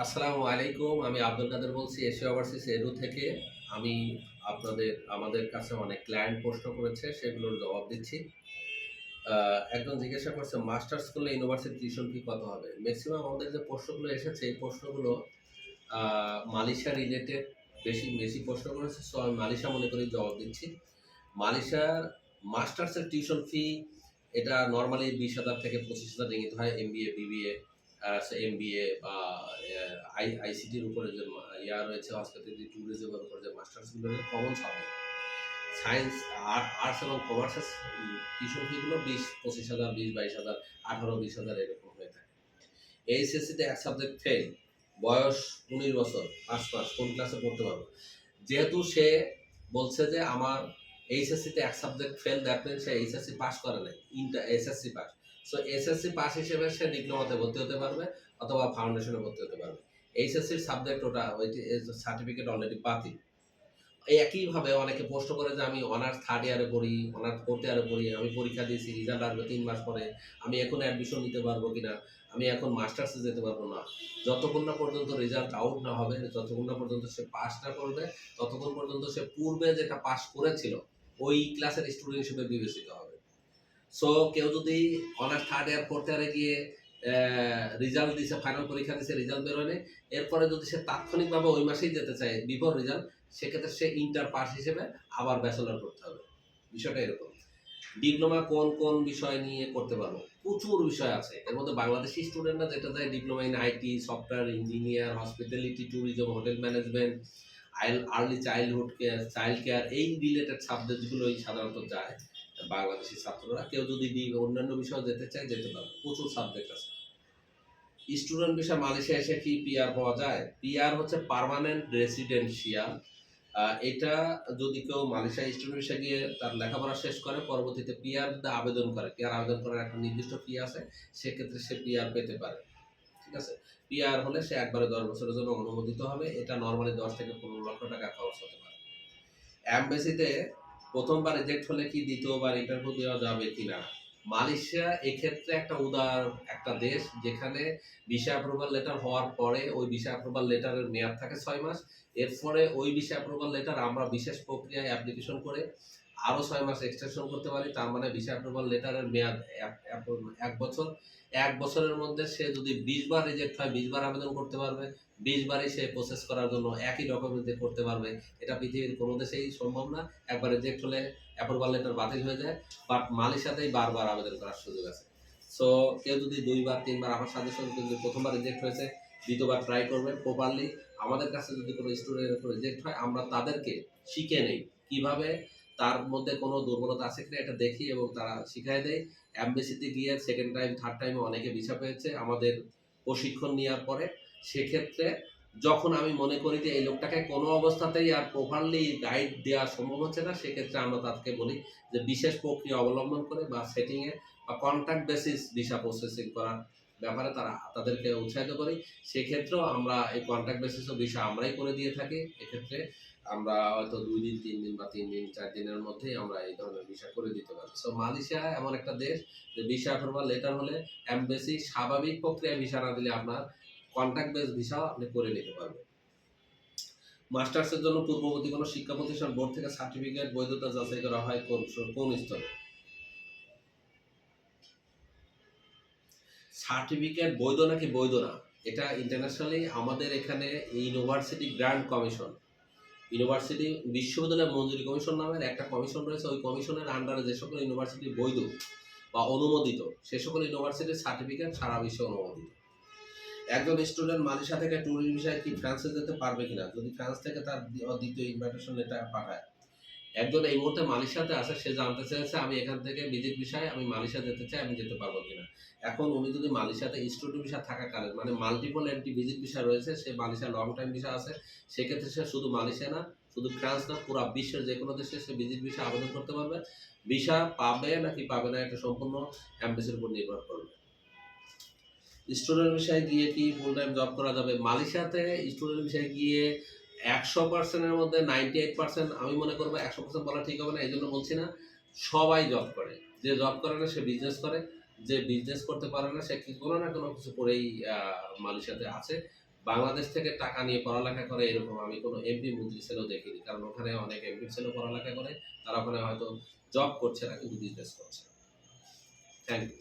আসসালামু আলাইকুম, আমি আব্দুল কাদের বলছি, এশিয়া ওভারসিজ এডু থেকে। আমি আপনাদের, আমাদের কাছে অনেক ক্লায়েন্ট প্রশ্ন করেছে, সেগুলোর জবাব দিচ্ছি। একজন জিজ্ঞাসা করছে মাস্টার্স করলে ইউনিভার্সিটি টিউশন ফি কত হবে? ম্যাক্সিমাম আমাদের যে প্রশ্নগুলো এসেছে, এই প্রশ্নগুলো মালয়েশিয়া রিলেটেড বেশি বেশি প্রশ্ন করেছে সো আমি মালয়েশিয়া মনে করি জবাব দিচ্ছি। মালয়েশিয়ার মাস্টার্সের টিউশন ফি এটা নর্মালি বিশ হাজার থেকে পঁচিশ হাজার রিঙ্গিত হয় M B A BBA M B I আইসিটির উপরে যে ইয়া রয়েছে হসপিটালিটি ট্যুরিজমের উপরে যে মাস্টার্সগুলো কমন সাবজেক্ট সায়েন্স আর্টস এবং কমার্সের টিউশন ফিগুলো বিশ, পঁচিশ হাজার, বিশ, বাইশ হাজার, আঠারো, বিশ হাজার এরকম হয়ে থাকে। এইচএসসিতে এক সাবজেক্ট ফেল বয়স উনিশ বছর, পাঁচ মাস, কোন ক্লাসে পড়তে পারব? যেহেতু সে বলছে যে আমার এইচএসসিতে এক সাবজেক্ট ফেল দ্যাট সে এইচএসসি পাস করে নাই inter SSC pass so SSC pass হিসেবে সে ডিপ্লোমাতে ভর্তি হতে পারবে অথবা ফাউন্ডেশনে ভর্তি হতে পারবে। এইচএসসির সাবজেক্ট ওটা, ওই সার্টিফিকেট অলরেডি বাতিল। একইভাবে অনেকে প্রশ্ন করে যে, আমি অনার্স থার্ড ইয়ারে পড়ি অনার্স ফোর্থ ইয়ারে পড়ি, আমি পরীক্ষা দিয়েছি রেজাল্ট আসবে তিন মাস পরে, আমি এখন অ্যাডমিশন নিতে পারব কিনা? আমি এখন মাস্টার্সে যেতে পারব না। যতক্ষণ না পর্যন্ত রেজাল্ট আউট না হবে, যতক্ষণ না পর্যন্ত সে পাস না করবে, ততক্ষণ পর্যন্ত সে পূর্বে যেটা পাস করেছিল, ওই ক্লাসের স্টুডেন্ট হিসেবে বিবেচিত হবে। সো কেউ যদি অনার্স থার্ড ইয়ার ফোর্থ ইয়ারে গিয়ে রেজাল্ট দিছে ফাইনাল পরীক্ষা দিছে রেজাল্ট বেরোয়নি এরপরে যদি সে তাৎক্ষণিকভাবে ওই মাসেই যেতে চায় বিফোর রেজাল্ট সেক্ষেত্রে সে ইন্টার পাস হিসেবে আবার ব্যাচেলর করতে হবে। বিষয়টা এরকম। ডিপ্লোমা কোন কোন বিষয় নিয়ে করতে পারব? প্রচুর বিষয় আছে। এর মধ্যে বাংলাদেশি স্টুডেন্টরা যেটা যায় diploma in IT software engineer hospitality tourism hotel management আইল early childhood care child care এই রিলেটেড সাবজেক্টগুলোই সাধারণত যায়। বাংলাদেশি ছাত্ররা, কেউ যদি অন্যান্য বিষয়ে যেতে চায়, যেতে পারবে প্রচুর সাবজেক্ট আছে। স্টুডেন্ট বিষয় মালয়েশিয়া এসে কি পিআর পাওয়া যায়? পিআর হচ্ছে পার্মানেন্ট রেসিডেন্সিয়াল এটা যদি কেউ মালয়েশিয়া স্টুডেন্ট বিষয়ে গিয়ে তার লেখাপড়া শেষ করে, পরবর্তীতে পিআর আবেদন করে। পিআর আবেদন করার একটা নির্দিষ্ট ফি আছে, সেক্ষেত্রে সে পিআর পেতে পারে। ঠিক আছে? পিআর হলে সে একবারে দশ বছরের জন্য অনুমোদিত হবে। এটা নর্মালি দশ থেকে পনেরো লক্ষ টাকা খরচ হতে পারে। অ্যাম্বাসিতে প্রথমবার রিজেক্ট হলে কি দ্বিতীয়বার ইন্টারভিউ দেওয়া যাবে কিনা? মালয়েশিয়া এক্ষেত্রে একটা উদার একটা দেশ যেখানে ভিসা অ্যাপ্রুভাল লেটার হওয়ার পরে ওই ভিসা অ্যাপ্রুভাল লেটারের মেয়াদ থাকে ছয় মাস। এরপরে ওই ভিসা অ্যাপ্রুভাল লেটার আমরা বিশেষ প্রক্রিয়ায় অ্যাপ্লিকেশন করে আরও ছয় মাস এক্সটেনশন করতে পারি। তার মানে ভিসা অ্যাপ্রুভাল লেটারের মেয়াদ এক- বছর। এক বছরের মধ্যে সে যদি বিশ বার রিজেক্ট হয়, বিশ বার আবেদন করতে পারবে। বিশ বারই সে প্রসেস করার জন্য একই ডকুমেন্ট করতে পারবে। এটা পৃথিবীর কোনো দেশেই সম্ভব না। একবার রিজেক্ট হলে অ্যাপ্রুভাল লেটার বাতিল হয়ে যায় বাট মালয়েশিয়াতেই বারবার আবেদন করার সুযোগ আছে। সো কেউ যদি দুইবার, তিনবার আমার সাজেশন যদি প্রথমবার রিজেক্ট হয়েছে, দ্বিতীয়বার ট্রাই করবেন প্রপারলি আমাদের কাছে যদি কোনো স্টুডেন্টের উপর রিজেক্ট হয়, আমরা তাদেরকে শিখে নেই কীভাবে তার মধ্যে কোনো দুর্বলতা আছে কিনা, এটা দেখি এবং তারা শিখাই দেয়। অ্যাম্বাসিতে গিয়ে সেকেন্ড টাইম থার্ড টাইমে অনেকে ভিসা পেয়েছে। আমাদের প্রশিক্ষণ নেওয়ার পরে, সেক্ষেত্রে যখন আমি মনে করি যে এই লোকটাকে কোনো অবস্থাতেই আর প্রপারলি গাইড দেওয়া সম্ভব হচ্ছে না, সেক্ষেত্রে আমরা তাদেরকে বলি যে বিশেষ প্রক্রিয়া অবলম্বন করে বা সেটিংয়ে বা কন্ট্যাক্ট বেসিস ভিসা প্রসেসিং করার ব্যাপারে তারা তাদেরকে উৎসাহিত করি। সেক্ষেত্রেও আমরা এই কন্ট্যাক্ট বেসিসও ভিসা আমরাই করে দিয়ে থাকি। এক্ষেত্রে আমরা হয়তো দুই দিন, তিন দিন বা তিন দিন, চার দিনের মধ্যেই আমরা এই ধরনের ভিসা করে দিতে পারি। সো মালয়েশিয়া এমন একটা দেশ যে ভিসা অ্যাপ্রুভাল লেটার হলে এমবেসি স্বাভাবিক প্রক্রিয়ায় ভিসা না দিলে আপনার কন্ট্যাক্ট বেস ভিসাও আপনি করে নিতে পারবেন। মাস্টার্সের জন্য পূর্ববর্তী কোনো শিক্ষা প্রতিষ্ঠান বোর্ড থেকে সার্টিফিকেট বৈধতা যাচাই করা হয় কোন কোন স্তরে? সার্টিফিকেট বৈধ নাকি বৈধ না? এটা ইন্টারন্যাশনালি আমাদের এখানে ইউনিভার্সিটি গ্র্যান্ড কমিশন ইউনিভার্সিটি বিশ্ববিদ্যালয় মঞ্জুরি কমিশন নামের একটা কমিশন রয়েছে। ওই কমিশনের আন্ডারে যে সকল ইউনিভার্সিটি বৈধ বা অনুমোদিত, সে সকল ইউনিভার্সিটির সার্টিফিকেট সারা বিশ্বে অনুমোদিত। একজন স্টুডেন্ট মালয়েশিয়া থেকে ট্যুরিস্ট বিষয়ে কি ফ্রান্সে যেতে পারবে কিনা? যদি ফ্রান্স থেকে তার দ্বিতীয় ইনভাইটেশন লেটার পাঠায়। একজন এই মুহূর্তে মালয়েশিয়াতে আছে, সে জানতে চেয়েছে, আমি এখান থেকে ভিজিট বিষয়ে আমি মালয়েশিয়া যেতে চাই, আমি যেতে পারব কিনা? এখন উনি যদি মালয়েশিয়াতে স্টুডেন্ট ভিসা থাকাকালীন মানে মাল্টিপল এন্ট্রি ভিজিট ভিসা রয়েছে, সে মালয়েশিয়া লং টাইম ভিসা আছে, সেক্ষেত্রে সে শুধু মালয়েশিয়া না, শুধু ফ্রান্স না, পুরো বিশ্বের যে কোনো দেশে সে ভিজিট ভিসা আবেদন করতে পারবে। ভিসা পাবে নাকি পাবে না, এটা সম্পূর্ণ অ্যাম্বাসির উপর নির্ভর করবে। স্টুডেন্ট বিষয়ে গিয়ে কি ফুল টাইম জব করা যাবে? মালয়েশিয়াতে স্টুডেন্ট বিষয়ে গিয়ে একশো পার্সেন্টের মধ্যে নাইনটি এইট পার্সেন্ট আমি মনে করব একশো পার্সেন্ট বলা ঠিক হবে না এই জন্য বলছি না, সবাই জব করে। যে জব করে না, সে বিজনেস করে। যে বিজনেস করতে পারে না, সে কি কোনো না কোনো কিছু করেই মালয়েশিয়াতে আছে। বাংলাদেশ থেকে টাকা নিয়ে পড়ালেখা করে এরকম আমি কোনো এমপি মন্ত্রী ছেলেও দেখিনি, কারণ ওখানে অনেক এমপি ছেলেও পড়ালেখা করে। তারা ওখানে হয়তো জব করছে না, কিন্তু বিজনেস করছে। Thank you